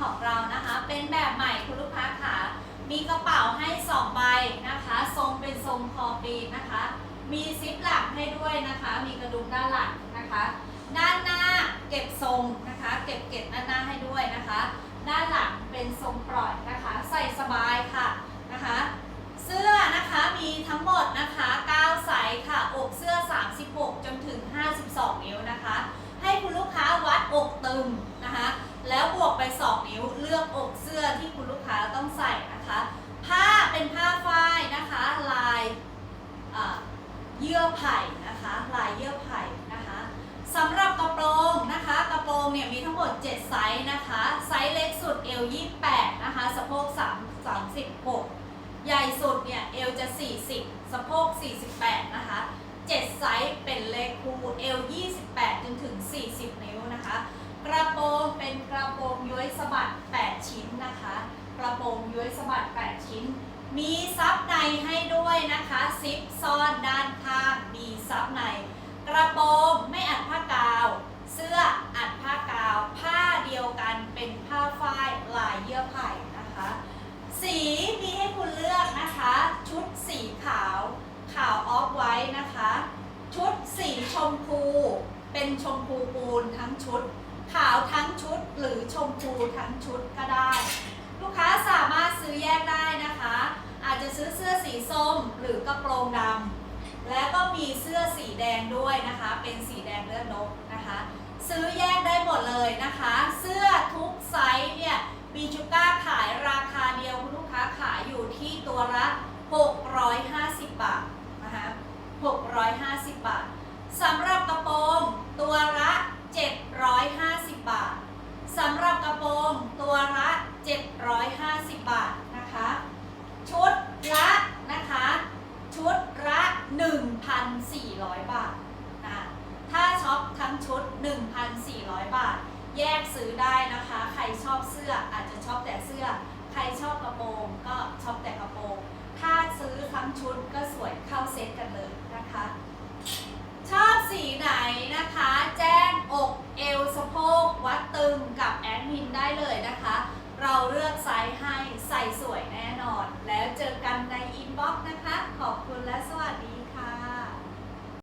ของเรานะคะ เป็นแบบใหม่คุณลูกค้าค่ะ มีกระเป๋าให้2ใบนะคะ ทรงเป็นทรงคอปีนนะคะ มีซิปหลักให้ด้วยนะคะ มีกระดุมด้านหลังนะคะ ด้านหน้าเก็บทรงนะคะ เก็บเก็บด้านหน้าให้ด้วยนะคะ ด้านหลังเป็นทรงปล่อยนะคะ ใส่สบายค่ะนะคะ เสื้อนะคะมีทั้งหมดนะคะ9ไซส์ค่ะ อกเสื้อ 36 จนถึง 52 นิ้วนะคะ ให้คุณลูกค้าวัดอกตึง วบวกไป2นิ้ว เลือกอกเสื้อที่คุณลูกค้าต้องใส่นะคะ ผ้าเป็นผ้าฝ้ายนะคะ ลายเยื่อไผ่นะคะ ลายเยื่อไผ่นะคะสำหรับกระโปรงนะคะ กระโปรงเนี่ยมีทั้งหมด 7 ไซส์นะคะ ไซส์เล็กสุดเอว28นะคะ สะโพก3 36 ใหญ่สุดเนี่ยเอวจะ 40 สะโพก48นะคะ 7 ไซส์เป็นเลขคูเอว28 จนถึง 40 นิ้วนะคะ กระโปรงเป็นกระโปรง ย้วยสะบัด 8 ชิ้นนะคะ กระโปรงย้วยสะบัด 8 ชิ้น มีซับในให้ด้วยนะคะซิปซ่อนด้านข้างมีซับใน กระโปรงไม่อัดผ้ากาว เสื้ออัดผ้ากาว ผ้าเดียวกันเป็นผ้าฝ้ายลายเยื่อไผ่นะคะ สีมีให้คุณเลือกนะคะ ชุดสีขาวขาวออฟไว้นะคะ ชุดสีชมพู เป็นชมพูปูนทั้ง ชุดหรือชมพูทั้งชุดก็ได้ ลูกค้าสามารถซื้อแยกได้นะคะ อาจจะซื้อเสื้อสีส้มหรือกระโปรงดำและก็มีเสื้อสีแดงด้วยนะคะ เป็นสีแดงเลือดนกนะคะ ซื้อแยกได้หมดเลยนะคะ เสื้อทุกไซส์เนี่ยบีจูก้าขายราคาเดียวคุณลูกค้าขายอยู่ที่ตัวละ 650 บาทนะคะ650 บาทสำหรับกระโปรงตัวละ 750 แยกซื้อได้นะคะ ใครชอบเสื้ออาจจะชอบแต่เสื้อ ใครชอบกระโปรงก็ชอบแต่กระโปรง ถ้าซื้อทั้งชุดก็สวยเข้าเซ็ตกันเลยนะคะ ชอบสีไหนนะคะ แจ้งอกเอวสะโพกวัดตึงกับแอดมินได้เลยนะคะ เราเลือกไซส์ให้ใส่สวยแน่นอนแล้วเจ